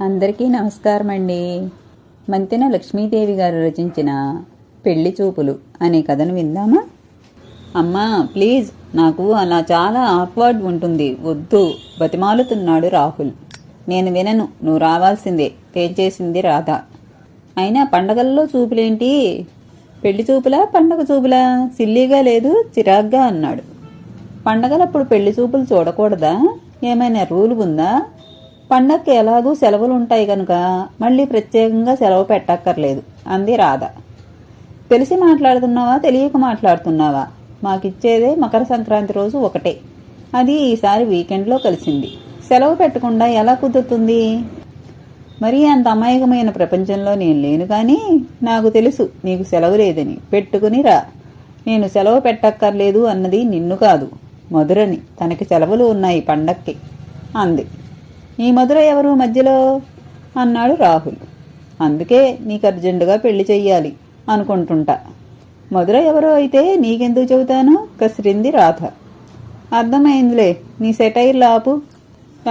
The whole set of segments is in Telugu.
అందరికీ నమస్కారం అండి మంతెన లక్ష్మీదేవి గారు రచించిన పెళ్ళి చూపులు అనే కథను విందామా? అమ్మా ప్లీజ్ నాకు అలా చాలా ఆక్వర్డ్ ఉంటుంది. వద్దు బతిమాలుతున్నాడు రాహుల్. నేను వినను నువ్వు రావాల్సిందే తేల్చేసింది రాధ. అయినా పండగల్లో చూపులేంటి? పెళ్ళి చూపులా పండగ చూపులా? సిల్లీగా లేదు చిరాగ్గా అన్నాడు. పండగలప్పుడు పెళ్ళి చూపులు చూడకూడదా? ఏమైనా రూల్ ఉందా? పండక్కి ఎలాగూ సెలవులు ఉంటాయి కనుక మళ్ళీ ప్రత్యేకంగా సెలవు పెట్టక్కర్లేదు. అంది రాధ. తెలిసి మాట్లాడుతున్నావా? తెలియక మాట్లాడుతున్నావా? మాకిచ్చేదే మకర సంక్రాంతి రోజు ఒకటే. అది ఈసారి వీకెండ్లో కలిసింది. సెలవు పెట్టకుండా ఎలా కుదురుతుంది? మరీ అంత అమాయకమైన ప్రపంచంలో నేను లేను కానీ నాకు తెలుసు నీకు సెలవు లేదని. పెట్టుకుని రా. నేను సెలవు పెట్టక్కర్లేదు అన్నది నిన్ను కాదు మధురని. తనకి సెలవులు ఉన్నాయి పండక్కి అంది. నీ మధుర ఎవరు మధ్యలో? అన్నాడు రాహుల్. అందుకే నీకు అర్జెంటుగా పెళ్ళి చెయ్యాలి అనుకుంటుంటా. మధుర ఎవరో అయితే నీకెందుకు చెబుతాను? కసిరింది రాధ. అర్థమైందిలే నీ సెటైర్ లాపు.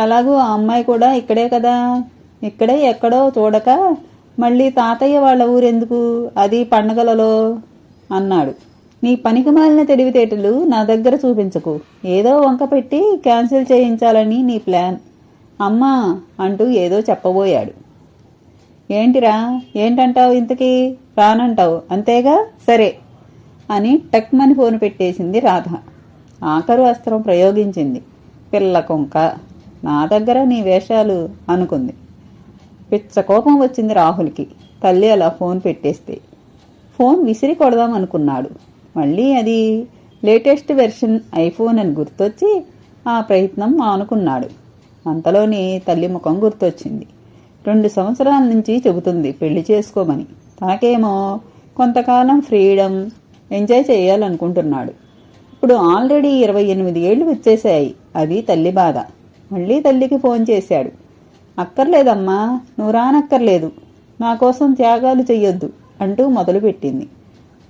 ఎలాగూ ఆ అమ్మాయి కూడా ఇక్కడే కదా. ఇక్కడే ఎక్కడో చూడక మళ్ళీ తాతయ్య వాళ్ళ ఊరెందుకు? అది పండగలలో అన్నాడు. నీ పనికి మాలిన తెలివితేటలు నా దగ్గర చూపించకు. ఏదో వంక పెట్టి క్యాన్సిల్ చేయించాలని నీ ప్లాన్. అమ్మా అంటూ ఏదో చెప్పబోయాడు. ఏంటిరా? ఏంటంటావు ఇంతకీ? రానంటావు. అంతేగా? సరే అని టక్మని ఫోన్ పెట్టేసింది రాధ. ఆఖరు అస్త్రం ప్రయోగించింది. పిల్ల కొంక నా దగ్గర నీ వేషాలు అనుకుంది. పిచ్చ కోపం వచ్చింది రాహుల్కి. తల్లి అలా ఫోన్ పెట్టేస్తే. ఫోన్ విసిరి కొడదాం అనుకున్నాడు మళ్ళీ అది లేటెస్ట్ వెర్షన్ ఐఫోన్ అని గుర్తొచ్చి ఆ ప్రయత్నం మానుకున్నాడు. అంతలోనే తల్లి ముఖం గుర్తొచ్చింది. రెండు సంవత్సరాల నుంచి చెబుతుంది పెళ్ళి చేసుకోమని. తనకేమో కొంతకాలం ఫ్రీడమ్ ఎంజాయ్ చేయాలనుకుంటున్నాడు. ఇప్పుడు ఆల్రెడీ ఇరవై ఎనిమిది ఏళ్ళు వచ్చేసాయి అది తల్లి బాధ. మళ్ళీ తల్లికి ఫోన్ చేశాడు. అక్కర్లేదమ్మా నువ్వు రానక్కర్లేదు. నా కోసం త్యాగాలు చెయ్యొద్దు అంటూ మొదలుపెట్టింది.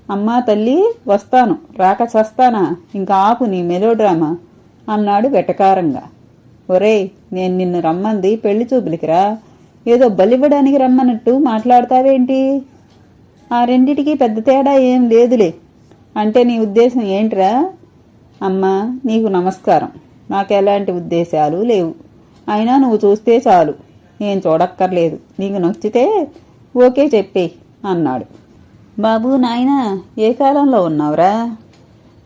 అమ్మా తల్లి వస్తాను. రాక చస్తానా? ఇంకా ఆపు నీ మెలోడ్రామా? అన్నాడు వెటకారంగా. ఒరేయ్ నేను నిన్ను రమ్మంది పెళ్ళి చూపులకిరా. ఏదో బలివ్వడానికి రమ్మన్నట్టు మాట్లాడతావేంటి? ఆ రెండిటికి పెద్ద తేడా ఏం లేదులే. అంటే నీ ఉద్దేశం ఏంట్రా? అమ్మా నీకు నమస్కారం. నాకు ఎలాంటి ఉద్దేశాలు లేవు. అయినా నువ్వు చూస్తే చాలు. నేను చూడక్కర్లేదు. నీకు నచ్చితే ఓకే చెప్పే అన్నాడు. బాబు నాయనా ఏ కాలంలో ఉన్నావురా?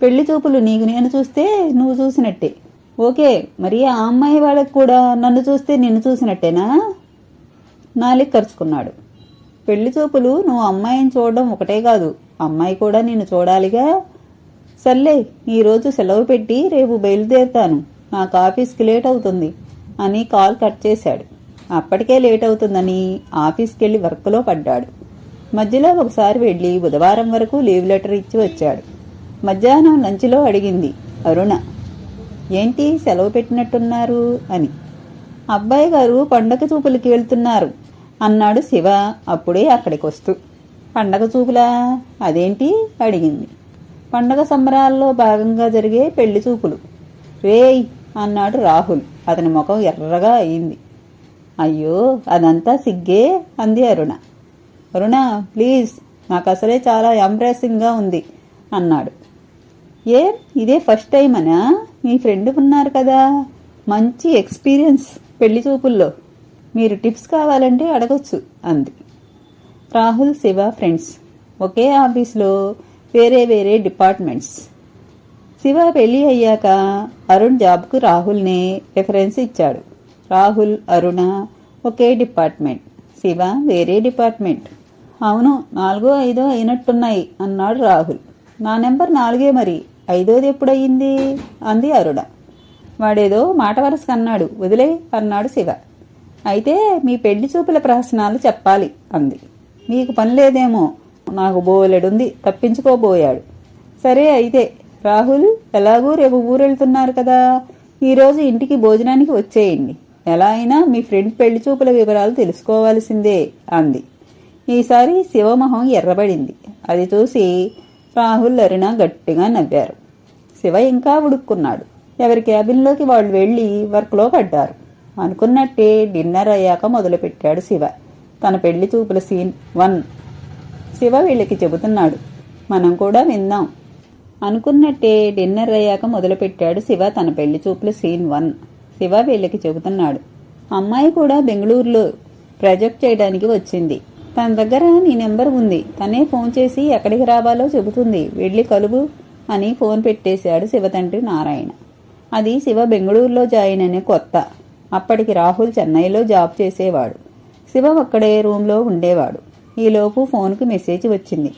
పెళ్ళి చూపులు నీకు నేను చూస్తే నువ్వు చూసినట్టే. ఓకే మరి ఆ అమ్మాయి వాళ్ళకి కూడా నన్ను చూస్తే నిన్ను చూసినట్టేనా? నాలిక్ ఖర్చుకున్నాడు పెళ్ళి చూపులు నువ్వు అమ్మాయిని చూడడం ఒకటే కాదు అమ్మాయి కూడా నిన్ను చూడాలిగా? సర్లే ఈరోజు సెలవు పెట్టి రేపు బయలుదేరుతాను. నాకు ఆఫీస్కి లేట్ అవుతుంది అని కాల్ కట్ చేశాడు. అప్పటికే లేట్ అవుతుందని ఆఫీస్కి వెళ్ళి వర్క్లో పడ్డాడు. మధ్యలో ఒకసారి వెళ్ళి బుధవారం వరకు లీవ్ లెటర్ ఇచ్చి వచ్చాడు. మధ్యాహ్నం లంచ్లో అడిగింది అరుణ ఏంటి సెలవు పెట్టినట్టున్నారు అని. అబ్బాయి గారు పండగ చూపులకి వెళ్తున్నారు. అన్నాడు శివ అప్పుడే అక్కడికి వస్తూ పండగ చూపులా? అదేంటి? అడిగింది. పండగ సంబరాల్లో భాగంగా జరిగే పెళ్ళి చూపులు. రేయ్! అన్నాడు రాహుల్. అతని ముఖం ఎర్రగా అయింది. అయ్యో! అదంతా సిగ్గే? అంది అరుణ. అరుణ ప్లీజ్! నాకు అసలే చాలా ఎంప్రెసింగ్గా ఉంది అన్నాడు. ఏ? ఇదే ఫస్ట్ టైం అనా? మీ ఫ్రెండ్ ఉన్నారు కదా. మంచి ఎక్స్పీరియన్స్ పెళ్ళి చూపుల్లో. మీరు టిప్స్ కావాలంటే అడగొచ్చు అంది. రాహుల్ శివ ఫ్రెండ్స్ ఒకే ఆఫీస్లో వేరే వేరే డిపార్ట్మెంట్స్ శివ పెళ్ళి అయ్యాక అరుణ్ జాబ్కు రాహుల్ని రెఫరెన్స్ ఇచ్చాడు. రాహుల్ అరుణ ఒకే డిపార్ట్మెంట్ శివ వేరే డిపార్ట్మెంట్ అవును నాలుగో ఐదో అయినట్టున్నాయి అన్నాడు రాహుల్. నా నెంబర్ నాలుగే మరి. ఐదోది ఎప్పుడయ్యింది? అంది అరుణ. వాడేదో మాట వరసకు అన్నాడు. వదిలే అన్నాడు శివ. అయితే మీ పెళ్ళి చూపుల ప్రహసనాలు చెప్పాలి అంది. మీకు పని లేదేమో నాకు బోలెడుంది తప్పించుకోబోయాడు. సరే అయితే రాహుల్ ఎలాగూ రేపు ఊరెళ్తున్నారు కదా. ఈరోజు ఇంటికి భోజనానికి వచ్చేయండి. ఎలా అయినా మీ ఫ్రెండ్ పెళ్ళి చూపుల వివరాలు తెలుసుకోవాల్సిందే అంది. ఈసారి శివమొహం ఎర్రబడింది. అది చూసి రాహుల్ అరుణ గట్టిగా నవ్వారు. శివ ఇంకా ఉడుక్కున్నాడు. ఎవరి క్యాబిన్లోకి వాళ్ళు వెళ్ళి వర్క్లో పడ్డారు. అనుకున్నట్టే డిన్నర్ అయ్యాక మొదలుపెట్టాడు శివ. తన పెళ్ళి చూపుల సీన్ వన్. శివ వీళ్ళకి చెబుతున్నాడు. మనం కూడా విందాం. అనుకున్నట్టే డిన్నర్ అయ్యాక మొదలుపెట్టాడు శివ తన పెళ్ళి చూపుల సీన్ వన్. శివ వీళ్ళకి చెబుతున్నాడు. అమ్మాయి కూడా బెంగళూరులో ప్రాజెక్ట్ చేయడానికి వచ్చింది. తన దగ్గర నీ నెంబర్ ఉంది. తనే ఫోన్ చేసి ఎక్కడికి రావాలో చెబుతుంది. వెళ్ళి కలువు అని ఫోన్ పెట్టేశాడు శివ తండ్రి నారాయణ. అది శివ బెంగళూరులో జాయిన్ అనే కొత్త. అప్పటికి రాహుల్ చెన్నైలో జాబ్ చేసేవాడు. శివ ఒక్కడే రూమ్లో ఉండేవాడు. ఈలోపు ఫోన్కు మెసేజ్ వచ్చింది.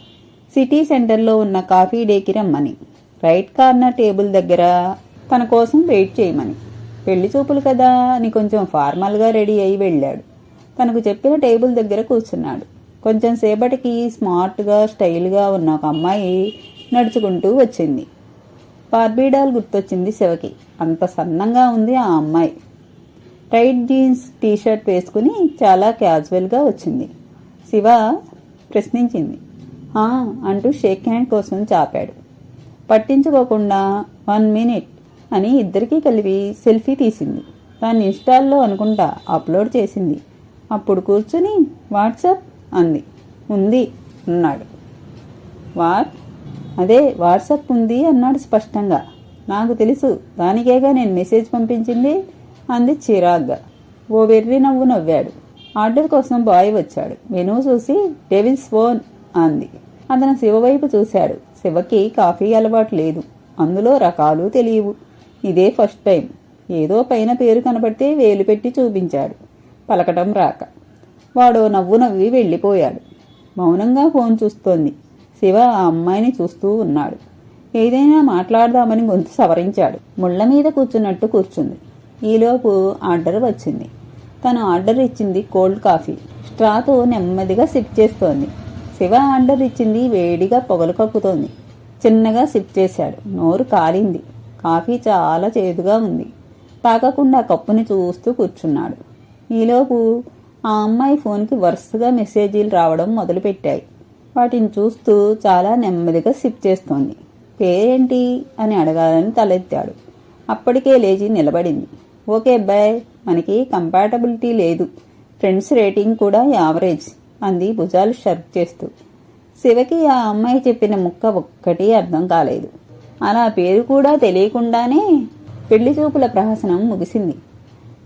సిటీ సెంటర్లో ఉన్న కాఫీ డేకి రమ్మని. రైట్ కార్నర్ టేబుల్ దగ్గర తన కోసం వెయిట్ చేయమని. పెళ్ళి చూపులు కదా అని కొంచెం ఫార్మల్గా రెడీ అయి వెళ్ళాడు. తనకు చెప్పిన టేబుల్ దగ్గర కూర్చున్నాడు. కొంచెం సేపటికి స్మార్ట్గా స్టైల్గా ఉన్న ఒక అమ్మాయి నడుచుకుంటూ వచ్చింది. బార్బీడాల్ గుర్తొచ్చింది శివకి. అంత సన్నంగా ఉంది ఆ అమ్మాయి. టైట్ జీన్స్ టీషర్ట్ వేసుకుని చాలా క్యాజువల్గా వచ్చింది. శివ ప్రశ్నించింది. అంటూ షేక్ హ్యాండ్ కోసం చాపాడు. పట్టించుకోకుండా వన్ మినిట్ అని ఇద్దరికీ కలిపి సెల్ఫీ తీసింది. దాన్ని ఇన్స్టాల్లో అనుకుంటా అప్లోడ్ చేసింది. అప్పుడు కూర్చుని వాట్సాప్ అంది. ఉంది అన్నాడు. వాట్ అదే వాట్సాప్ ఉంది అన్నాడు స్పష్టంగా. నాకు తెలుసు దానికేగా నేను మెసేజ్ పంపించింది అంది చిరాగ్గా. ఓ వెర్రి నవ్వు నవ్వాడు. ఆర్డర్ కోసం బాయ్ వచ్చాడు. మెనూ చూసి డెవిల్స్ ఫోన్ అంది. అతను శివ వైపు చూశాడు. శివకి కాఫీ అలవాటు లేదు. అందులో రకాలు తెలియవు. ఇదే ఫస్ట్ టైం. ఏదో పైన పేరు కనబడితే వేలు పెట్టి చూపించాడు. పలకటం రాక. వాడు నవ్వు నవ్వి వెళ్ళిపోయాడు. మౌనంగా ఫోన్ చూస్తోంది. శివ ఆ అమ్మాయిని చూస్తూ ఉన్నాడు. ఏదైనా మాట్లాడదామని గొంతు సవరించాడు. ముళ్ళ మీద కూర్చున్నట్టు కూర్చుంది. ఈలోపు ఆర్డర్ వచ్చింది. తను ఆర్డర్ ఇచ్చింది కోల్డ్ కాఫీ. స్ట్రాతో నెమ్మదిగా సిప్ చేస్తోంది. శివ ఆర్డర్ ఇచ్చింది వేడిగా పొగలు కక్కుతోంది. చిన్నగా సిప్ చేశాడు. నోరు కాలింది. కాఫీ చాలా చేదుగా ఉంది. తాకకుండా కప్పుని చూస్తూ కూర్చున్నాడు. ఈలోపు ఆ అమ్మాయి ఫోన్కి వరుసగా మెసేజీలు రావడం మొదలుపెట్టాయి. వాటిని చూస్తూ చాలా నెమ్మదిగా సిప్ చేస్తోంది. పేరేంటి? అని అడగాలని తలెత్తాడు. అప్పటికే లేచి నిలబడింది. ఓకే బాయ్ మనకి కంపాటబిలిటీ లేదు. ఫ్రెండ్స్ రేటింగ్ కూడా యావరేజ్ అంది భుజాలు షర్ప్ చేస్తూ. శివకి ఆ అమ్మాయి చెప్పిన ముక్క ఒక్కటి అర్థం కాలేదు. అలా పేరు కూడా తెలియకుండానే పెళ్ళి చూపుల ప్రహసనం ముగిసింది.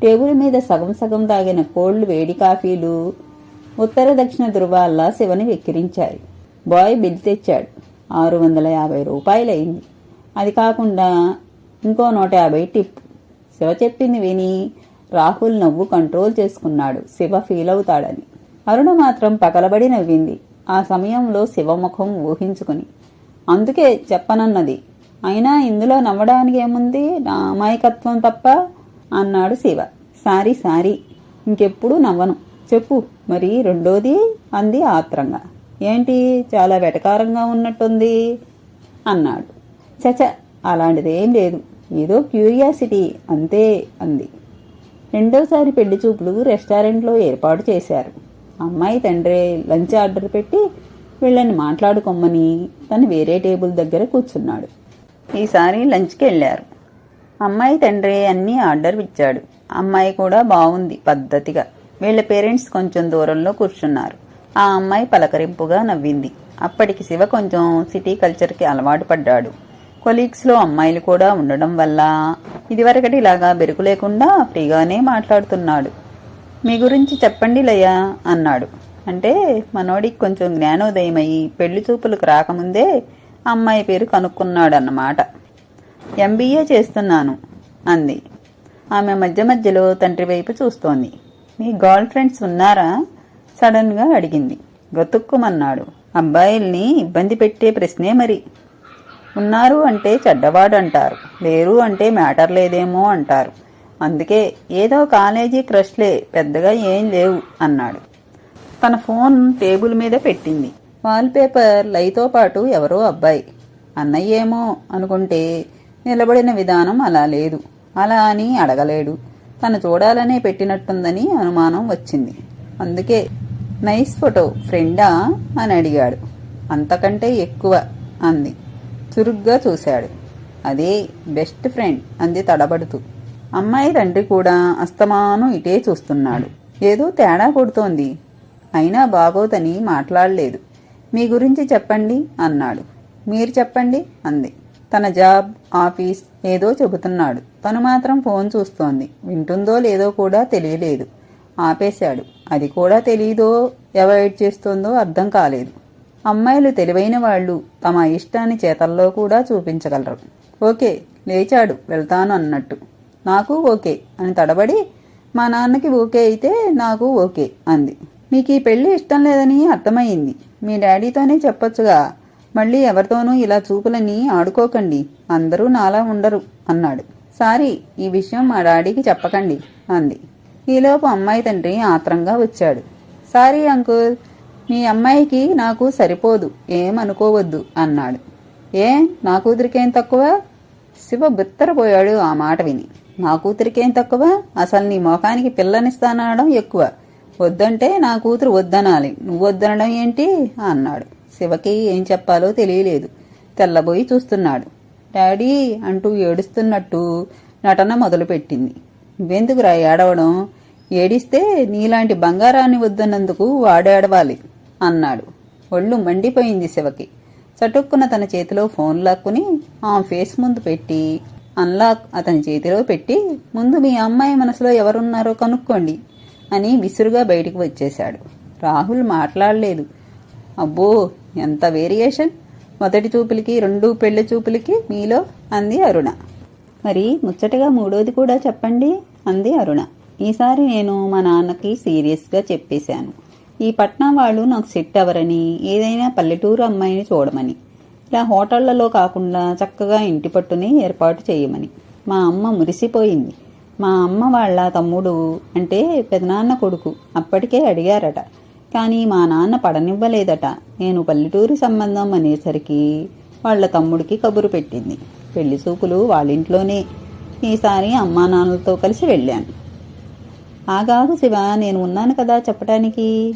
టేబుల్ మీద సగం సగం తాగిన కోళ్ళు వేడి కాఫీలు ఉత్తర దక్షిణ ధృవాల్లా శివని వెక్కిరించాయి. బాయ్ బిల్ తెచ్చాడు. ఆరు వందల యాభై రూపాయలైంది. అది కాకుండా ఇంకో నూట యాభై టిప్. శివ చెప్పింది విని రాహుల్ నవ్వు కంట్రోల్ చేసుకున్నాడు. శివ ఫీల్ అవుతాడని. అరుణ మాత్రం పగలబడి నవ్వింది. ఆ సమయంలో శివముఖం ఊహించుకుని అందుకే చెప్పనన్నది. అయినా ఇందులో నవ్వడానికి ఏముంది? నా అమాయకత్వం తప్ప అన్నాడు శివ. Sorry sorry. ఇంకెప్పుడు నవ్వను. చెప్పు. మరి రెండోది అంది ఆత్రంగా. ఏంటి? చాలా వెటకారంగా ఉన్నట్టుంది అన్నాడు. చచ అలాంటిదేం లేదు. ఏదో క్యూరియాసిటీ అంతే అంది. రెండోసారి పెళ్ళి చూపులు రెస్టారెంట్లో ఏర్పాటు చేశారు. అమ్మాయి తండ్రి లంచ్ ఆర్డర్ పెట్టి వీళ్ళని మాట్లాడుకోమని తను వేరే టేబుల్ దగ్గర కూర్చున్నాడు. ఈసారి లంచ్కి వెళ్ళారు. అమ్మాయి తండ్రి అన్నీ ఆర్డర్ ఇచ్చాడు. అమ్మాయి కూడా బాగుంది పద్ధతిగా. వీళ్ళ పేరెంట్స్ కొంచెం దూరంలో కూర్చున్నారు. ఆ అమ్మాయి పలకరింపుగా నవ్వింది. అప్పటికి శివ కొంచెం సిటీ కల్చర్కి అలవాటు పడ్డాడు. కొలీగ్స్లో అమ్మాయిలు కూడా ఉండడం వల్ల ఇదివరకటి ఇలాగా బెరుకు లేకుండా ఫ్రీగానే మాట్లాడుతున్నాడు. మీ గురించి చెప్పండి లయ అన్నాడు. అంటే మనోడికి కొంచెం జ్ఞానోదయమై పెళ్ళి చూపులకు రాకముందే అమ్మాయి పేరు కనుక్కున్నాడన్నమాట. ఎంబీఏ చేస్తున్నాను అంది. ఆమె మధ్య మధ్యలో తండ్రి వైపు చూస్తోంది. మీ గర్ల్ ఫ్రెండ్స్ ఉన్నారా? సడన్గా అడిగింది. గతుక్కుమన్నాడు. అబ్బాయిల్ని ఇబ్బంది పెట్టే ప్రశ్నే మరి. ఉన్నారు అంటే చెడ్డవాడు అంటారు లేరు అంటే మ్యాటర్ లేదేమో అంటారు. అందుకే ఏదో కాలేజీ క్రష్లే పెద్దగా ఏం లేవు అన్నాడు. తన ఫోన్ టేబుల్ మీద పెట్టింది. వాల్పేపర్ లైతో పాటు ఎవరో అబ్బాయి. అన్నయ్యేమో అనుకుంటే నిలబడిన విధానం అలా లేదు. అలా అని అడగలేడు. తను చూడాలనే పెట్టినట్టుందని అనుమానం వచ్చింది. అందుకే నైస్ ఫోటో ఫ్రెండా? అని అడిగాడు. అంతకంటే ఎక్కువ అంది. చురుగ్గా చూశాడు. అదే బెస్ట్ ఫ్రెండ్ అంది తడబడుతూ. అమ్మాయి తండ్రి కూడా అస్తమానం ఇటే చూస్తున్నాడు. ఏదో తేడా కొడుతోంది. అయినా బాగోదని మాట్లాడలేదు. మీ గురించి చెప్పండి అన్నాడు. మీరు చెప్పండి అంది. తన జాబ్ ఆఫీస్ ఏదో చెబుతున్నాడు. తను మాత్రం ఫోన్ చూస్తోంది. వింటుందో లేదో కూడా తెలియలేదు. ఆపేశాడు. అది కూడా తెలియదో అవాయిడ్ చేస్తోందో అర్థం కాలేదు. అమ్మాయిలు తెలివైన వాళ్ళు తమ ఇష్టాన్ని చేతల్లో కూడా చూపించగలరు. ఓకే లేచాడు. వెళ్తాను అన్నట్టు. నాకు ఓకే అని తడబడి మా నాన్నకి ఓకే అయితే నాకు ఓకే అంది. మీకు ఈ పెళ్ళి ఇష్టం లేదని అర్థమైంది మీ డాడీతోనే చెప్పొచ్చుగా. మళ్ళీ ఎవరితోనూ ఇలా చూపులని ఆడుకోకండి. అందరూ నాలా ఉండరు అన్నాడు. సారీ ఈ విషయం మా డాడీకి చెప్పకండి అంది. ఈలోపు అమ్మాయి తండ్రి ఆత్రంగా వచ్చాడు. Sorry uncle. మీ అమ్మాయికి నాకు సరిపోదు. ఏమనుకోవద్దు అన్నాడు. ఏ నా కూతురికేం తక్కువ? శివ బిత్తరపోయాడు ఆ మాట విని. నా కూతురికేం తక్కువ? అసలు నీ మొఖానికి పిల్లనిస్తానడం ఎక్కువ. వద్దంటే నా కూతురు వద్దనాలి. నువ్వు వద్దనడం ఏంటి? అన్నాడు. శివకి ఏం చెప్పాలో తెలియలేదు. తెల్లబోయి చూస్తున్నాడు. డాడీ అంటూ ఏడుస్తున్నట్టు నటన మొదలుపెట్టింది. నువ్వెందుకురా ఏడవడం? ఏడిస్తే నీలాంటి బంగారాన్ని వద్దన్నందుకు వాడేడవాలి అన్నాడు. ఒళ్ళు మండిపోయింది శివకి. చటుక్కున తన చేతిలో ఫోన్ లాక్కుని ఆ ఫేస్ ముందు పెట్టి అన్లాక్ అతని చేతిలో పెట్టి ముందు మీ అమ్మాయి మనసులో ఎవరున్నారో కనుక్కోండి అని విసురుగా బయటికి వచ్చేశాడు. రాహుల్ మాట్లాడలేదు. అబ్బో ఎంత వేరియేషన్? మొదటి చూపులకి రెండు పెళ్ళి చూపులకి మీలో అంది అరుణ. మరి ముచ్చటగా మూడోది కూడా చెప్పండి అంది అరుణ. ఈసారి నేను మా నాన్నకి సీరియస్గా చెప్పేశాను. ఈ పట్నం వాళ్ళు నాకు సెట్ అవ్వరని ఏదైనా పల్లెటూరు అమ్మాయిని చూడమని ఇలా హోటళ్ళలో కాకుండా చక్కగా ఇంటి పట్టుని ఏర్పాటు చేయమని. మా అమ్మ మురిసిపోయింది. మా అమ్మ వాళ్ళ తమ్ముడు అంటే పెదనాన్న కొడుకు అప్పటికే అడిగారట. కానీ మా నాన్న పడనివ్వలేదట. నేను పల్లెటూరి సంబంధం అనేసరికి వాళ్ళ తమ్ముడికి కబురు పెట్టింది. పెళ్ళి చూపులు వాళ్ళింట్లోనే. ఈసారి అమ్మా నాన్నలతో కలిసి వెళ్ళాను. ఆగాదు శివ నేను ఉన్నాను కదా చెప్పటానికి.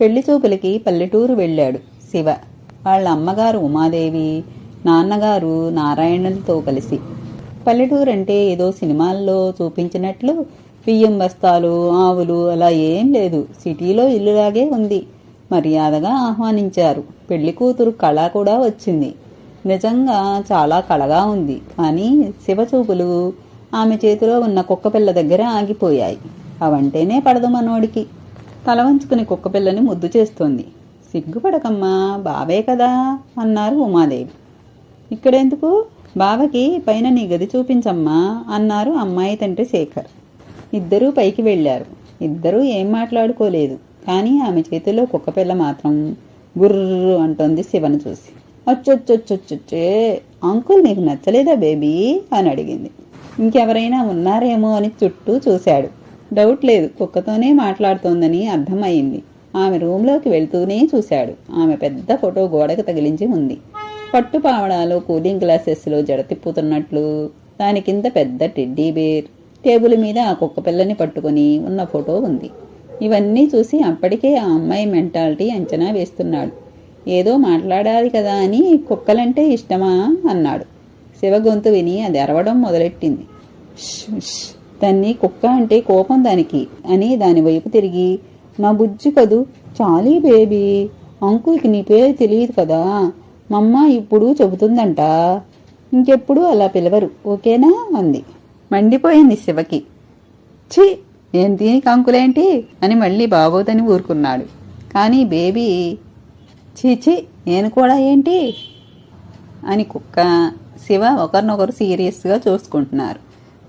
పెళ్ళి చూపులకి పల్లెటూరు వెళ్ళాడు శివ. వాళ్ళ అమ్మగారు ఉమాదేవి నాన్నగారు నారాయణులతో కలిసి. పల్లెటూరు అంటే ఏదో సినిమాల్లో చూపించినట్లు బియ్యం బస్తాలు ఆవులు అలా ఏం లేదు. సిటీలో ఇల్లులాగే ఉంది. మర్యాదగా ఆహ్వానించారు. పెళ్ళి కూతురు కళ కూడా వచ్చింది. నిజంగా చాలా కళగా ఉంది. కానీ శివచూపులు ఆమె చేతిలో ఉన్న కుక్కపిల్ల దగ్గర ఆగిపోయాయి. అవంటేనే పడదు మనోడికి. తల వంచుకుని కుక్కపిల్లని ముద్దు చేస్తోంది. సిగ్గుపడకమ్మా బావే కదా అన్నారు ఉమాదేవి. ఇక్కడెందుకు? బావకి పైన నీ గది చూపించమ్మా అన్నారు అమ్మాయి తండ్రి శేఖర్. ఇద్దరూ పైకి వెళ్ళారు. ఇద్దరూ ఏం మాట్లాడుకోలేదు. కానీ ఆమె చేతిలో కుక్కపిల్ల మాత్రం గుర్రు అంటోంది శివను చూసి. అచ్చొచ్చొచ్చొచ్చొచ్చే అంకుల్ నీకు నచ్చలేదా బేబీ? అని అడిగింది. ఇంకెవరైనా ఉన్నారేమో అని చుట్టూ చూశాడు. డౌట్ లేదు కుక్కతోనే మాట్లాడుతోందని అర్థమయ్యింది ఆమె రూమ్లోకి వెళ్తూనే చూశాడు. ఆమె పెద్ద ఫోటో గోడకు తగిలించి ఉంది. పట్టు పావడాలో కూలింగ్ గ్లాసెస్లో జడ తిప్పుతున్నట్లు దాని కింద పెద్ద టెడ్డీ బేర్. టేబుల్ మీద ఆ కుక్క పిల్లని పట్టుకొని ఉన్న ఫోటో ఉంది. ఇవన్నీ చూసి అప్పటికే ఆ అమ్మాయి మెంటాలిటీ అంచనా వేస్తున్నాడు. ఏదో మాట్లాడాలి కదా అని కుక్కలంటే ఇష్టమా? అన్నాడు. శివ గొంతు విని అది అరవడం మొదలెట్టింది. దాన్ని కుక్క అంటే కోపం దానికి అని దాని వైపు తిరిగి నా బుజ్జి కదూ చాలీ బేబీ అంకుల్కి నీ పేరు తెలియదు కదా మమ్మ ఇప్పుడు చెబుతుందంట? ఇంకెప్పుడు అలా పిలవరు ఓకేనా? అంది. మండిపోయింది శివకి. ఛీ నేను దీనికి అంకులేంటి అని మళ్ళీ బాగోదని ఊరుకున్నాడు. కానీ బేబీ ఛీ ఛీ నేను కూడా ఏంటి? అని కుక్క శివ ఒకరినొకరు సీరియస్గా చూసుకుంటున్నారు.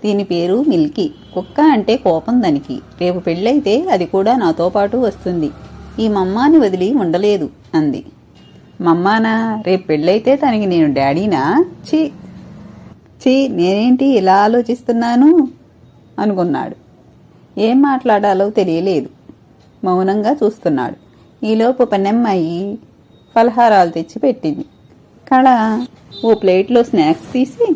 దీని పేరు మిల్కీ. కుక్క అంటే కోపం దానికి. రేపు పెళ్ళైతే అది కూడా నాతో పాటు వస్తుంది. ఈ మమ్మాని వదిలి ఉండలేదు అంది. మమ్మానా రేపు పెళ్ళైతే తనకి నేను డాడీనా? ఛీ ఛీ నేనేంటి ఇలా ఆలోచిస్తున్నాను? అనుకున్నాడు. ఏం మాట్లాడాలో తెలియలేదు. మౌనంగా చూస్తున్నాడు. ఈలోపు పనమ్మాయి ఫలహారాలు తెచ్చి పెట్టింది. కళ ఓ ప్లేట్లో స్నాక్స్ తీసి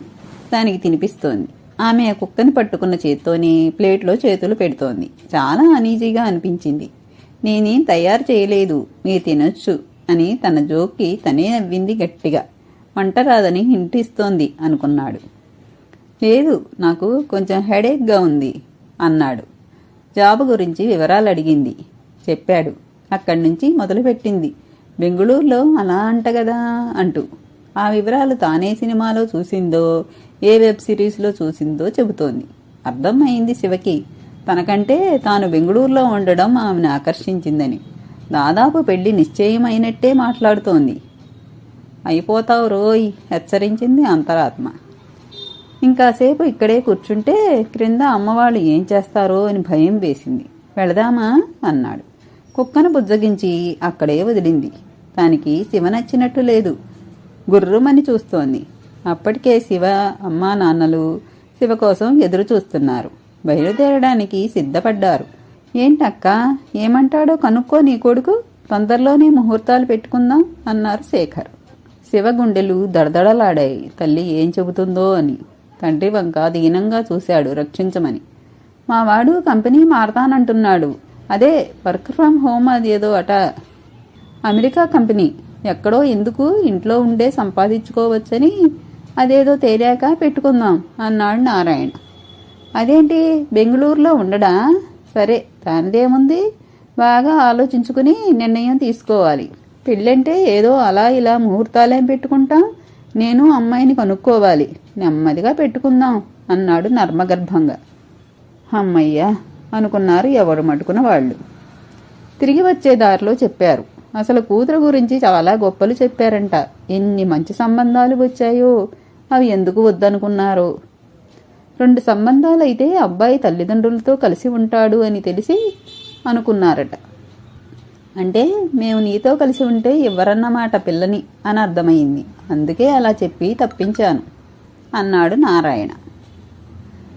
దానికి తినిపిస్తోంది. ఆమె ఆ కుక్కని పట్టుకున్న చేత్తోనే ప్లేట్లో చేతులు పెడుతోంది. చాలా అనీజీగా అనిపించింది. నేనేం తయారు చేయలేదు. మీరు తినొచ్చు అని తన జోక్కి తనే నవ్వింది గట్టిగా. వంట రాదని ఇంటిస్తోంది అనుకున్నాడు. లేదు నాకు కొంచెం హెడేక్గా ఉంది అన్నాడు. జాబ్ గురించి వివరాలు అడిగింది. చెప్పాడు. అక్కడి నుంచి మొదలుపెట్టింది. బెంగుళూరులో అలా అంట కదా అంటూ. ఆ వివరాలు తానే సినిమాలో చూసిందో ఏ వెబ్ సిరీస్లో చూసిందో చెబుతోంది. అర్థమైంది శివకి. తనకంటే తాను బెంగళూరులో ఉండడం ఆమెను ఆకర్షించిందని. దాదాపు పెళ్ళి నిశ్చయమైనట్టే మాట్లాడుతోంది. అయిపోతావు రోయ్ హెచ్చరించింది అంతరాత్మ. ఇంకాసేపు ఇక్కడే కూర్చుంటే క్రింద అమ్మవాళ్ళు ఏం చేస్తారో అని భయం వేసింది. వెళదామా? అన్నాడు. కుక్కను బుజ్జగించి అక్కడే వదిలింది. దానికి శివ నచ్చినట్టు లేదు. గుర్రుమని చూస్తోంది. అప్పటికే శివ అమ్మా నాన్నలు శివ కోసం ఎదురు చూస్తున్నారు. బయలుదేరడానికి సిద్ధపడ్డారు. ఏంటక్క? ఏమంటాడో కనుక్కో నీ కొడుకు? తొందరలోనే ముహూర్తాలు పెట్టుకుందాం అన్నారు శేఖర్. శివ గుండెలు దడదడలాడాయి. తల్లి ఏం చెబుతుందో అని. తండ్రి వంక దీనంగా చూశాడు రక్షించమని. మావాడు కంపెనీ మారతానంటున్నాడు. అదే వర్క్ ఫ్రమ్ హోమ్ అది ఏదో అట. America company. ఎక్కడో ఎందుకు ఇంట్లో ఉండే సంపాదించుకోవచ్చని అదేదో తేలాక పెట్టుకుందాం అన్నాడు నారాయణ. అదేంటి బెంగళూరులో ఉండడా? సరే దానిదేముంది బాగా ఆలోచించుకుని నిర్ణయం తీసుకోవాలి. పెళ్ళంటే ఏదో అలా ఇలా ముహూర్తాలేం పెట్టుకుంటాం. నేను అమ్మాయిని కనుక్కోవాలి. నెమ్మదిగా పెట్టుకుందాం అన్నాడు నర్మగర్భంగా. అమ్మయ్యా అనుకున్నారు ఎవరు మట్టుకున్న వాళ్ళు. తిరిగి వచ్చే దారిలో చెప్పారు. అసలు కూతురు గురించి చాలా గొప్పలు చెప్పారంట. ఎన్ని మంచి సంబంధాలు వచ్చాయో. అవి ఎందుకు వద్దనుకున్నారు? రెండు సంబంధాలైతే అబ్బాయి తల్లిదండ్రులతో కలిసి ఉంటాడు అని తెలిసి అనుకున్నారట. అంటే మేము నీతో కలిసి ఉంటే ఇవ్వరన్నమాట పిల్లని అని అర్థమైంది. అందుకే అలా చెప్పి తప్పించాను అన్నాడు నారాయణ.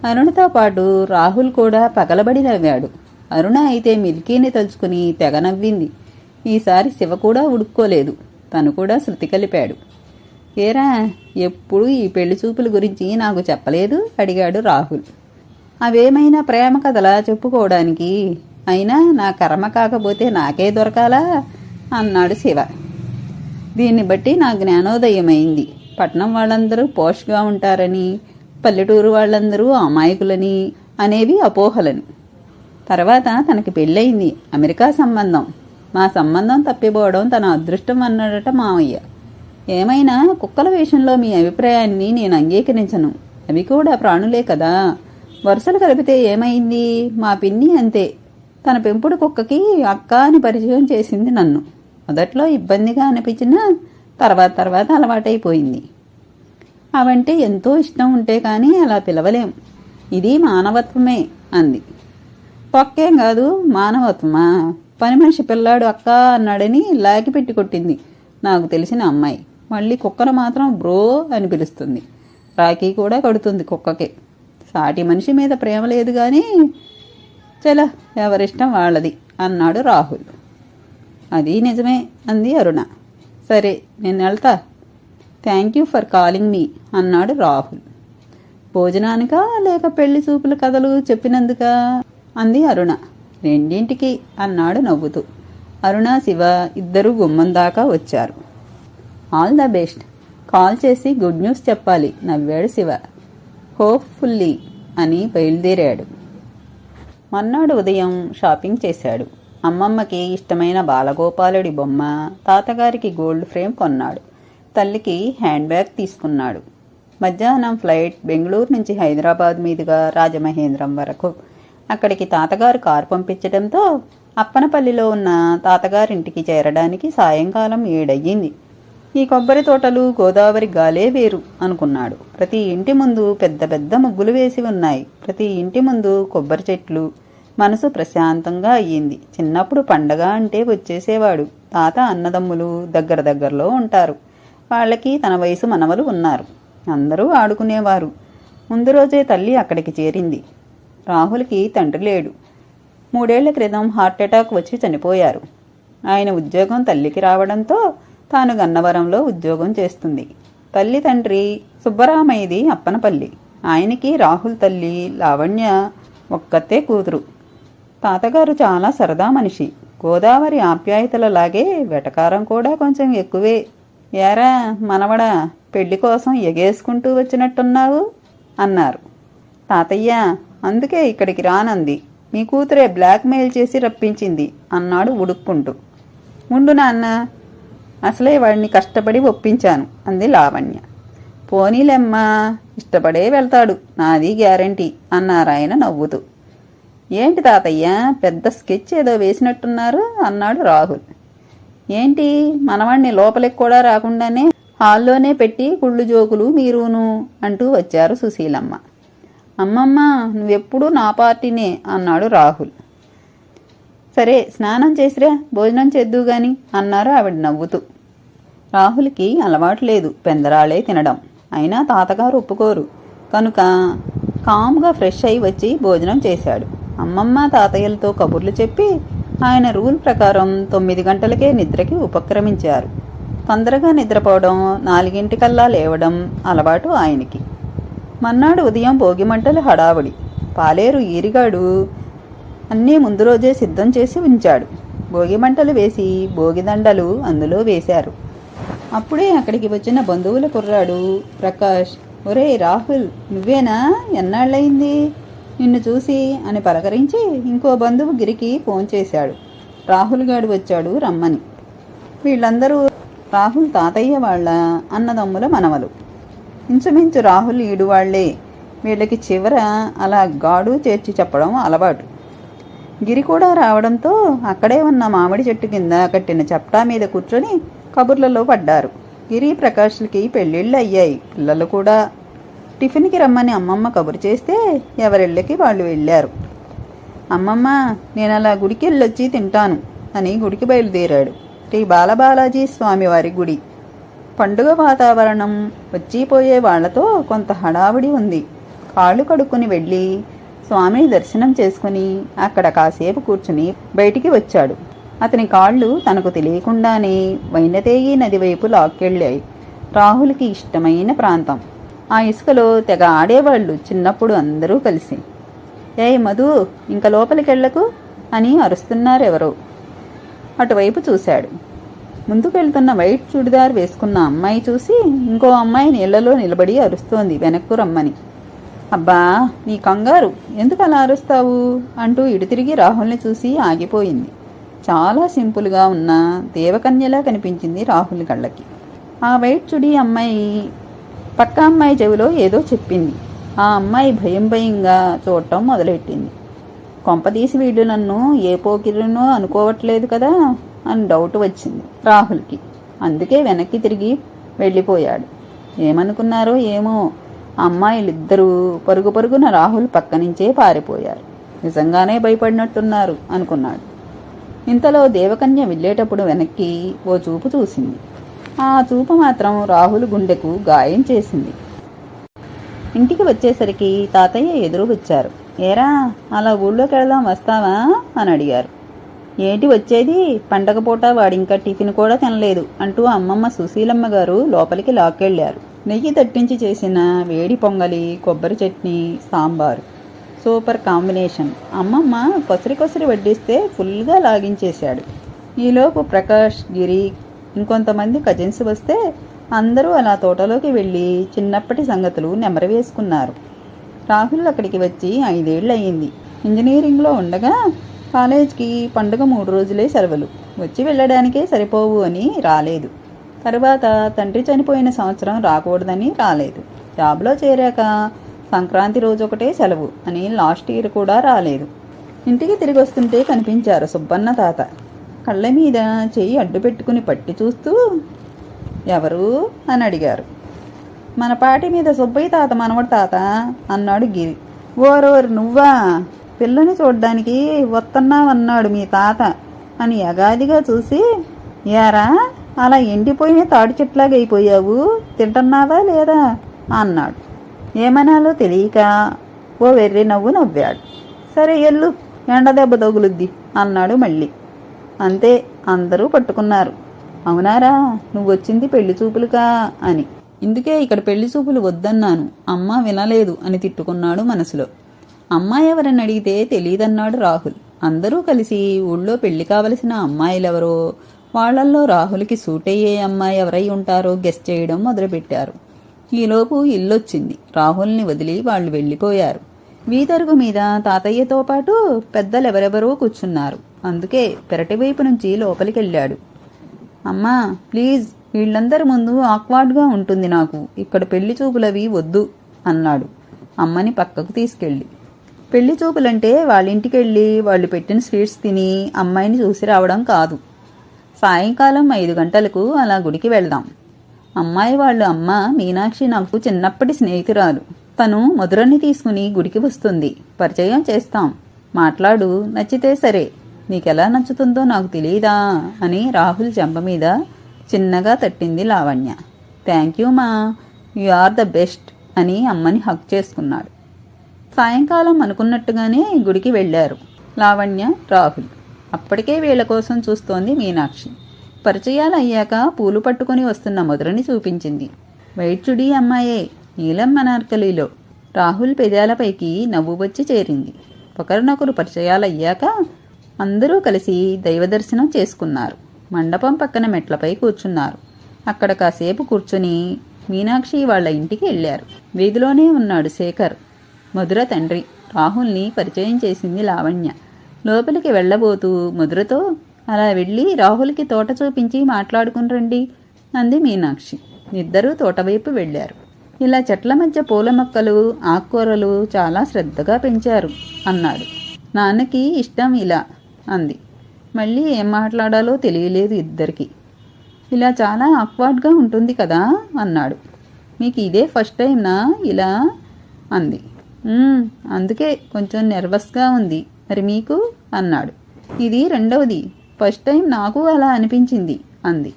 అరుణతో పాటు రాహుల్ కూడా పగలబడి నవ్వాడు. అరుణ అయితే మిల్కీని తలుచుకుని తెగ నవ్వింది. ఈసారి శివ కూడా ఉడుక్కోలేదు తను కూడా శృతి కలిపాడు. ఏరా ఎప్పుడు ఈ పెళ్ళి చూపుల గురించి నాకు చెప్పలేదు? అడిగాడు రాహుల్. అవేమైనా ప్రేమ కథలా చెప్పుకోవడానికి అయినా నా కర్మ కాకపోతే నాకే దొరకాలా? అన్నాడు శివ. దీన్ని బట్టి నా జ్ఞానోదయమైంది. పట్నం వాళ్ళందరూ పోష్గా ఉంటారని పల్లెటూరు వాళ్ళందరూ అమాయకులని అనేవి అపోహలని. తర్వాత తనకి పెళ్ళయింది అమెరికా సంబంధం. మా సంబంధం తప్పిపోవడం తన అదృష్టం అన్నాడట మావయ్య ఏమైనా కుక్కల విషయంలో మీ అభిప్రాయాన్ని నేను అంగీకరించను. అవి కూడా ప్రాణులే కదా. వరుసలు కలిపితే ఏమైంది? మా పిన్ని అంతే. తన పెంపుడు కుక్కకి అక్క అని పరిచయం చేసింది నన్ను. మొదట్లో ఇబ్బందిగా అనిపించినా తర్వాత తర్వాత అలవాటైపోయింది. అవంటే ఎంతో ఇష్టం ఉంటే కానీ అలా పిలవలేం. ఇది మానవత్వమే అంది. పొక్కేం కాదు మానవత్వమా? పని మనిషి పిల్లాడు అక్క అన్నాడని లాగి పెట్టి కొట్టింది. నాకు తెలిసిన అమ్మాయి. మళ్ళీ కుక్కను మాత్రం బ్రో అని పిలుస్తుంది. రాఖీ కూడా కడుతుంది కుక్కకే. సాటి మనిషి మీద ప్రేమ లేదు కానీ చల ఎవరిష్టం వాళ్ళది అన్నాడు రాహుల్. అది నిజమే అంది అరుణ. సరే నేను వెళ్తా. థ్యాంక్ యూ ఫర్ కాలింగ్ మీ అన్నాడు రాహుల్. భోజనానికా లేక పెళ్ళి చూపుల కథలు చెప్పినందుకా? అంది అరుణ. రెండింటికి అన్నాడు నవ్వుతూ. అరుణ శివ ఇద్దరూ గుమ్మం దాకా వచ్చారు. ఆల్ ద బెస్ట్ కాల్ చేసి గుడ్ న్యూస్ చెప్పాలి నవ్వాడు శివ. హోప్ఫుల్లీ అని బయలుదేరాడు. మర్నాడు ఉదయం షాపింగ్ చేశాడు. అమ్మమ్మకి ఇష్టమైన బాలగోపాలుడి బొమ్మ తాతగారికి గోల్డ్ ఫ్రేమ్ కొన్నాడు. తల్లికి హ్యాండ్ బ్యాగ్ తీసుకున్నాడు. మధ్యాహ్నం ఫ్లైట్ బెంగళూరు నుంచి హైదరాబాద్ మీదుగా రాజమహేంద్రం వరకు. అక్కడికి తాతగారు కారు పంపించడంతో అప్పనపల్లిలో ఉన్న తాతగారింటికి చేరడానికి సాయంకాలం ఏడయ్యింది. ఈ కొబ్బరి తోటలు గోదావరి గాలే వేరు అనుకున్నాడు. ప్రతి ఇంటి ముందు పెద్ద పెద్ద ముగ్గులు వేసి ఉన్నాయి. ప్రతి ఇంటి ముందు కొబ్బరి చెట్లు మనసు ప్రశాంతంగా అయ్యింది. చిన్నప్పుడు పండగ అంటే వచ్చేసేవాడు. తాత అన్నదమ్ములు దగ్గర దగ్గరలో ఉంటారు. వాళ్ళకి తన వయసు మనవలు ఉన్నారు. అందరూ ఆడుకునేవారు. ముందు రోజే తల్లి అక్కడికి చేరింది. రాహుల్కి తండ్రి లేడు. మూడేళ్ళ క్రితం హార్ట్ అటాక్ వచ్చి చనిపోయారు. ఆయన ఉద్యోగం తల్లికి రావడంతో తాను గన్నవరంలో ఉద్యోగం చేస్తుంది. తల్లి తండ్రి సుబ్బరామయ్యది అప్పనపల్లి. ఆయనకి రాహుల్ తల్లి లావణ్య ఒక్కతే కూతురు. తాతగారు చాలా సరదా మనిషి. గోదావరి ఆప్యాయతలలాగే వెటకారం కూడా కొంచెం ఎక్కువే. ఏరా మనవడా పెళ్ళి కోసం ఎగేసుకుంటూ వచ్చినట్టున్నావు? అన్నారు. తాతయ్య అందుకే ఇక్కడికి రానంది. మీ కూతురే బ్లాక్మెయిల్ చేసి రప్పించింది అన్నాడు ఉడుక్కుంటూ. ఉండు నాన్న అసలే వాడిని కష్టపడి ఒప్పించాను అంది లావణ్య. పోనీలెమ్మా ఇష్టపడే వెళ్తాడు నాది గ్యారంటీ అన్నారాయన నవ్వుతూ. ఏంటి తాతయ్య? పెద్ద స్కెచ్ ఏదో వేసినట్టున్నారు అన్నాడు రాహుల్. ఏంటి? మనవాణ్ణి లోపలికి కూడా రాకుండానే హాల్లోనే పెట్టి కుళ్ళు జోకులు మీరును అంటూ వచ్చారు సుశీలమ్మ. అమ్మమ్మ నువ్వెప్పుడూ నా పార్టీనే అన్నాడు రాహుల్. సరే స్నానం చేసిరా భోజనం చేద్దు గాని అన్నారు ఆవిడ నవ్వుతూ. రాహుల్కి అలవాటు లేదు పెందరాళే తినడం. అయినా తాతగారు ఒప్పుకోరు. కనుక కామ్గా ఫ్రెష్ అయి వచ్చి భోజనం చేశాడు. అమ్మమ్మ తాతయ్యలతో కబుర్లు చెప్పి ఆయన రూల్ ప్రకారం తొమ్మిది గంటలకే నిద్రకి ఉపక్రమించారు. తొందరగా నిద్రపోవడం నాలుగింటికల్లా లేవడం అలవాటు ఆయనకి. మన్నాడు ఉదయం భోగిమంటలు హడావుడి. పాలేరు ఈరిగాడు అన్నీ ముందు రోజే సిద్ధం చేసి ఉంచాడు. భోగిమంటలు వేసి భోగిదండలు అందులో వేశారు. అప్పుడే అక్కడికి వచ్చిన బంధువుల కుర్రాడు ప్రకాష్ ఒరే రాహుల్ నువ్వేనా? ఎన్నాళ్ళయింది? నిన్ను చూసి అని పలకరించి ఇంకో బంధువు గిరికి ఫోన్ చేశాడు. రాహుల్ గాడు వచ్చాడు రమ్మని. వీళ్ళందరూ రాహుల్ తాతయ్య వాళ్ళ అన్నదమ్ముల మనవలు. ఇంచుమించు రాహుల్ ఈడు వాళ్ళే వీళ్ళకి చివర అలా గాడు చేర్చి చెప్పడం అలవాటు. గిరి కూడా రావడంతో అక్కడే ఉన్న మామిడి చెట్టు కింద కట్టిన చప్టా మీద కూర్చొని కబుర్లలో పడ్డారు. గిరి ప్రకాష్లకి పెళ్ళిళ్ళు అయ్యాయి పిల్లలు కూడా టిఫిన్కి రమ్మని అమ్మమ్మ కబురు చేస్తే ఎవరిళ్ళకి వాళ్ళు వెళ్ళారు. అమ్మమ్మ నేను అలా గుడికి వెళ్ళొచ్చి తింటాను అని గుడికి బయలుదేరాడు. శ్రీ బాలబాలాజీ స్వామివారి గుడి. పండుగ వాతావరణం వచ్చిపోయే వాళ్ళతో కొంత హడావిడి ఉంది. కాళ్ళు కడుక్కుని వెళ్ళి స్వామిని దర్శనం చేసుకుని అక్కడ కాసేపు కూర్చుని బయటికి వచ్చాడు. అతని కాళ్ళు తనకు తెలియకుండానే వైనతేయి నది వైపు లాక్కెళ్ళాయి. రాహుల్కి ఇష్టమైన ప్రాంతం. ఆ ఇసుకలో తెగ ఆడేవాళ్ళు చిన్నప్పుడు అందరూ కలిసి ఏయ్ మధు ఇంక లోపలికెళ్ళకు అని అరుస్తున్నారెవరో. అటువైపు చూశాడు. ముందుకెళ్తున్న వైట్ చుడిదార్ వేసుకున్న అమ్మాయి చూసి ఇంకో అమ్మాయి నీళ్ళలో నిలబడి అరుస్తోంది వెనక్కు రమ్మని. అబ్బా నీ కంగారు. ఎందుకు అలా అరుస్తావు? అంటూ ఇటు తిరిగి రాహుల్ని చూసి ఆగిపోయింది. చాలా సింపుల్గా ఉన్న దేవకన్యలా కనిపించింది రాహుల్ కళ్ళకి. ఆ వైట్ చుడి అమ్మాయి పక్క అమ్మాయి చెవిలో ఏదో చెప్పింది. ఆ అమ్మాయి భయం భయంగా చూడటం మొదలెట్టింది. కొంపదీసి వీళ్ళు నన్ను ఏ పోకిరినో అనుకోవట్లేదు కదా అని డౌట్ వచ్చింది రాహుల్కి. అందుకే వెనక్కి తిరిగి వెళ్ళిపోయాడు. ఏమనుకున్నారో ఏమో. అమ్మాయిలిద్దరూ పరుగు పరుగున రాహుల్ పక్క నుంచే పారిపోయారు. నిజంగానే భయపడినట్టున్నారు అనుకున్నాడు. ఇంతలో దేవకన్య వెళ్ళేటప్పుడు వెనక్కి ఓ చూపు చూసింది. ఆ చూపు మాత్రం రాహుల్ గుండెకు గాయం చేసింది. ఇంటికి వచ్చేసరికి తాతయ్య ఎదురు వచ్చారు. ఏరా అలా ఊళ్ళోకి వెళదాం వస్తావా? అని అడిగారు. ఏంటి వచ్చేది? పండగ పూట వాడింకా టిఫిన్ కూడా తినలేదు అంటూ అమ్మమ్మ సుశీలమ్మ గారు లోపలికి లాక్కెళ్ళారు. నెయ్యి తట్టించి చేసిన వేడి పొంగలి కొబ్బరి చట్నీ సాంబారు. Super combination. అమ్మమ్మ కొసరి కొసరి వడ్డిస్తే ఫుల్గా లాగించేశాడు. ఈలోపు ప్రకాష్ గిరి ఇంకొంతమంది కజిన్స్ వస్తే అందరూ అలా తోటలోకి వెళ్ళి చిన్నప్పటి సంగతులు నెమరు వేసుకున్నారు. రాహుల్ అక్కడికి వచ్చి ఐదేళ్ళయ్యింది. ఇంజనీరింగ్లో ఉండగా కాలేజ్కి పండుగ మూడు రోజులే సెలవులు. వచ్చి వెళ్ళడానికే సరిపోవు అని రాలేదు. తర్వాత తండ్రి చనిపోయిన సంవత్సరం రాకూడదని రాలేదు. జాబ్లో చేరాక సంక్రాంతి రోజు ఒకటే సెలవు అని లాస్ట్ ఇయర్ కూడా రాలేదు. ఇంటికి తిరిగి వస్తుంటే కనిపించారు సుబ్బన్న తాత. కళ్ళ మీద చెయ్యి అడ్డు పెట్టుకుని పట్టి చూస్తూ ఎవరు? అని అడిగారు. మన పాటి మీద సుబ్బయ్య తాత మనవడు తాత అన్నాడు గిరి. ఓరోరు నువ్వా? పిల్లని చూడ్డానికి వస్తున్నావన్నాడు మీ తాత అని యగాదిగా చూసి యారా అలా ఎండిపోయిన తాడి చెట్లాగా అయిపోయావు? తింటున్నావా లేదా? అన్నాడు. ఏమనాలో తెలియక ఓ వెర్రి నవ్వు నవ్వాడు. సరే ఎల్లు ఎండ దెబ్బ తగులుద్ది అన్నాడు మళ్ళీ. అంతే అందరూ పట్టుకున్నారు. అవునారా నువ్వు వచ్చింది పెళ్ళి చూపులుకా అని. ఇందుకే ఇక్కడ పెళ్ళి చూపులు వద్దన్నాను. అమ్మ వినలేదు అని తిట్టుకున్నాడు మనసులో. అమ్మాయి ఎవరని అడిగితే తెలియదన్నాడు రాహుల్. అందరూ కలిసి ఊళ్ళో పెళ్ళి కావలసిన అమ్మాయిలెవరో వాళ్ళల్లో రాహుల్కి సూట్ అయ్యే అమ్మాయి ఎవరై ఉంటారో గెస్ట్ చేయడం మొదలుపెట్టారు. ఈలోపు ఇల్లొచ్చింది. రాహుల్ని వదిలి వాళ్ళు వెళ్ళిపోయారు. వీధరుగు మీద తాతయ్యతో పాటు పెద్దలెవరెవరో కూర్చున్నారు. అందుకే పెరటి వైపు నుంచి లోపలికెళ్ళాడు. అమ్మా ప్లీజ్ వీళ్ళందరి ముందు ఆక్వార్డ్గా ఉంటుంది నాకు. ఇక్కడ పెళ్ళి చూపులవి వద్దు అన్నాడు. అమ్మని పక్కకు తీసుకెళ్ళి. పెళ్ళి చూపులంటే వాళ్ళ వెళ్ళి వాళ్ళు పెట్టిన స్వీట్స్ తిని అమ్మాయిని చూసి రావడం కాదు. సాయంకాలం ఐదు గంటలకు అలా గుడికి వెళ్దాం. అమ్మాయి వాళ్ళు అమ్మ మీనాక్షి నాకు చిన్నప్పటి స్నేహితురాలు. తను మధురని తీసుకుని గుడికి వస్తుంది. పరిచయం చేస్తాం. మాట్లాడు నచ్చితే సరే. నీకెలా నచ్చుతుందో నాకు తెలియదా అని రాహుల్ జంప మీద చిన్నగా తట్టింది లావణ్య. థ్యాంక్ యూ మా. యు ఆర్ ద బెస్ట్ అని అమ్మని హక్ చేసుకున్నాడు. సాయంకాలం అనుకున్నట్టుగానే గుడికి వెళ్ళారు లావణ్య రాహుల్. అప్పటికే వీళ్ళ కోసం చూస్తోంది మీనాక్షి. పరిచయాలు అయ్యాక పూలు పట్టుకొని వస్తున్న మధురని చూపించింది. వైద్యుడి అమ్మాయే. నీలమ్మ నార్కలిలో రాహుల్ పెదాలపైకి నవ్వు వచ్చి చేరింది. ఒకరినొకరు పరిచయాలు అయ్యాక అందరూ కలిసి దైవదర్శనం చేసుకున్నారు. మండపం పక్కన మెట్లపై కూర్చున్నారు. అక్కడ కాసేపు కూర్చుని మీనాక్షి వాళ్ళ ఇంటికి వెళ్ళారు. వీధిలోనే ఉన్నాడు శేఖర్. మధుర తండ్రి. రాహుల్ని పరిచయం చేసింది లావణ్య. లోపలికి వెళ్ళబోతూ మధురతో అలా వెళ్ళి రాహుల్కి తోట చూపించి మాట్లాడుకుని రండి అంది మీనాక్షి. ఇద్దరూ తోటవైపు వెళ్ళారు. ఇలా చెట్ల మధ్య పూల మొక్కలు ఆకుకూరలు చాలా శ్రద్ధగా పెంచారు అన్నాడు. నాన్నకి ఇష్టం ఇలా అంది. మళ్ళీ ఏం మాట్లాడాలో తెలియలేదు ఇద్దరికి. ఇలా చాలా ఆక్వర్డ్గా ఉంటుంది కదా అన్నాడు. మీకు ఇదే ఫస్ట్ టైంనా ఇలా అంది. అందుకే కొంచెం నెర్వస్గా ఉంది. మరి మీకు? అన్నాడు. ఇది రెండవది. ఫస్ట్ టైం నాకు అలా అనిపించింది అంది.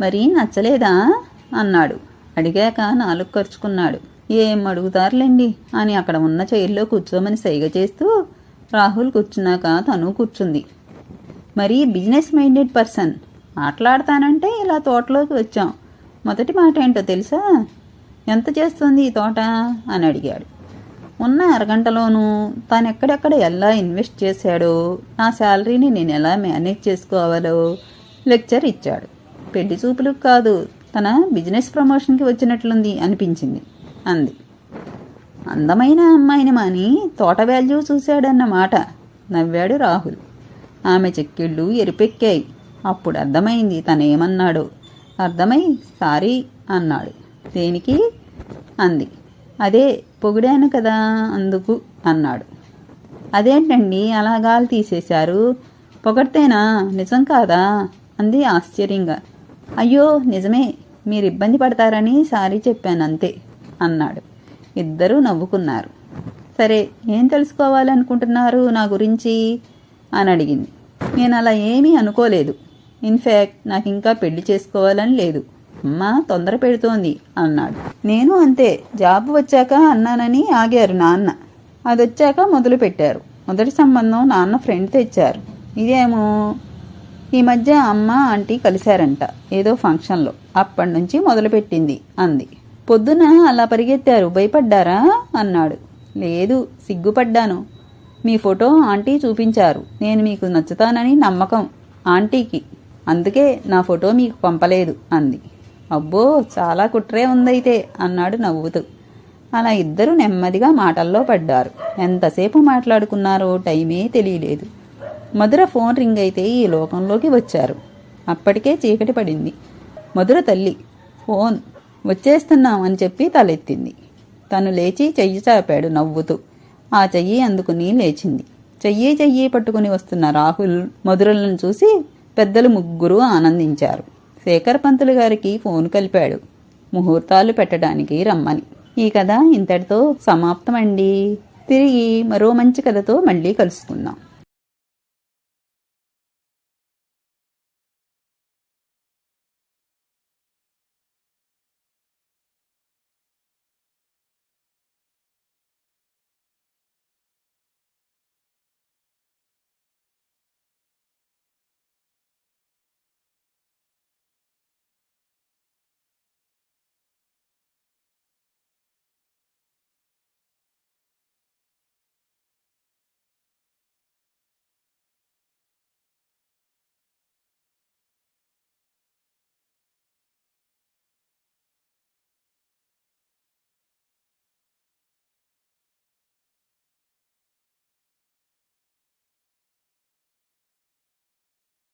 మరి నచ్చలేదా? అన్నాడు. అడిగాక నాలుగు ఖర్చుకున్నాడు ఏం అడుగుతారులేండి? అని అక్కడ ఉన్న చైర్లో కూర్చోమని సైగ చేస్తూ రాహుల్ కూర్చున్నాక తను కూర్చుంది. మరి బిజినెస్ మైండెడ్ పర్సన్ మాట్లాడతానంటే ఇలా తోటలోకి వచ్చాం. మొదటి మాట ఏంటో తెలుసా? ఎంత చేస్తుంది ఈ తోట? అని అడిగాడు. ఉన్న అరగంటలోనూ తాను ఎక్కడెక్కడ ఎలా ఇన్వెస్ట్ చేశాడో నా శాలరీని నేను ఎలా మేనేజ్ చేసుకోవాలో లెక్చర్ ఇచ్చాడు. పెళ్ళి చూపులకు కాదు తన బిజినెస్ ప్రమోషన్కి వచ్చినట్లుంది అనిపించింది. అంది. అందమైన అమ్మాయిని మాని తోట వాల్యూ చూశాడన్నమాట నవ్వాడు రాహుల్. ఆమె చెక్కిళ్ళు ఎరిపెక్కాయి. అప్పుడు అర్థమైంది తనేమన్నాడో. అర్థమై సారీ అన్నాడు. దేనికి? అంది. అదే పొగిడాను కదా అందుకు అన్నాడు. అదేంటండి అలా గాలి తీసేశారు? పొగడితేనా? నిజం కాదా? అంది ఆశ్చర్యంగా. అయ్యో నిజమే మీరు ఇబ్బంది పడతారని సారీ చెప్పాను అంతే అన్నాడు. ఇద్దరూ నవ్వుకున్నారు. సరే ఏం తెలుసుకోవాలనుకుంటున్నారు నా గురించి? అని అడిగింది. నేను అలా ఏమీ అనుకోలేదు. ఇన్ఫ్యాక్ట్ నాకు ఇంకా పెళ్ళి చేసుకోవాలని లేదు. అమ్మ తొందర పెడుతోంది అన్నాడు. నేను అంతే జాబ్ వచ్చాక అన్నానని ఆగారు నాన్న. అది వచ్చాక మొదలు పెట్టారు మొదటి సంబంధం నాన్న ఫ్రెండ్ తెచ్చారు. ఇదేమో ఈ మధ్య అమ్మ ఆంటీ కలిశారంట. ఏదో ఫంక్షన్లో. అప్పటి నుంచి మొదలుపెట్టింది అంది. పొద్దున అలా పరిగెత్తారు. భయపడ్డారా? అన్నాడు. లేదు సిగ్గుపడ్డాను. మీ ఫోటో ఆంటీ చూపించారు. నేను మీకు నచ్చుతానని నమ్మకం ఆంటీకి. అందుకే నా ఫోటో మీకు పంపలేదు అంది. అబ్బో చాలా కుట్రే ఉందైతే అన్నాడు నవ్వుతూ. అలా ఇద్దరు నెమ్మదిగా మాటల్లో పడ్డారు. ఎంతసేపు మాట్లాడుకున్నారో టైమే తెలియలేదు. మధుర ఫోన్ రింగ్ అయితే ఈ లోకంలోకి వచ్చారు. అప్పటికే చీకటి పడింది. మధుర తల్లి ఫోన్ వచ్చేస్తున్నాం అని చెప్పి తలెత్తింది. తను లేచి చెయ్యి చాపాడు నవ్వుతూ. ఆ చెయ్యి అందుకుని లేచింది. చెయ్యి చెయ్యి పట్టుకుని వస్తున్న రాహుల్ మధురలను చూసి పెద్దలు ముగ్గురు ఆనందించారు. శేఖర్ పంతులు గారికి ఫోన్ కలిపాడు. ముహూర్తాలు పెట్టడానికి రమ్మని. ఈ కథ ఇంతటితో సమాప్తమండి. తిరిగి మరో మంచి కథతో మళ్ళీ కలుసుకుందాం.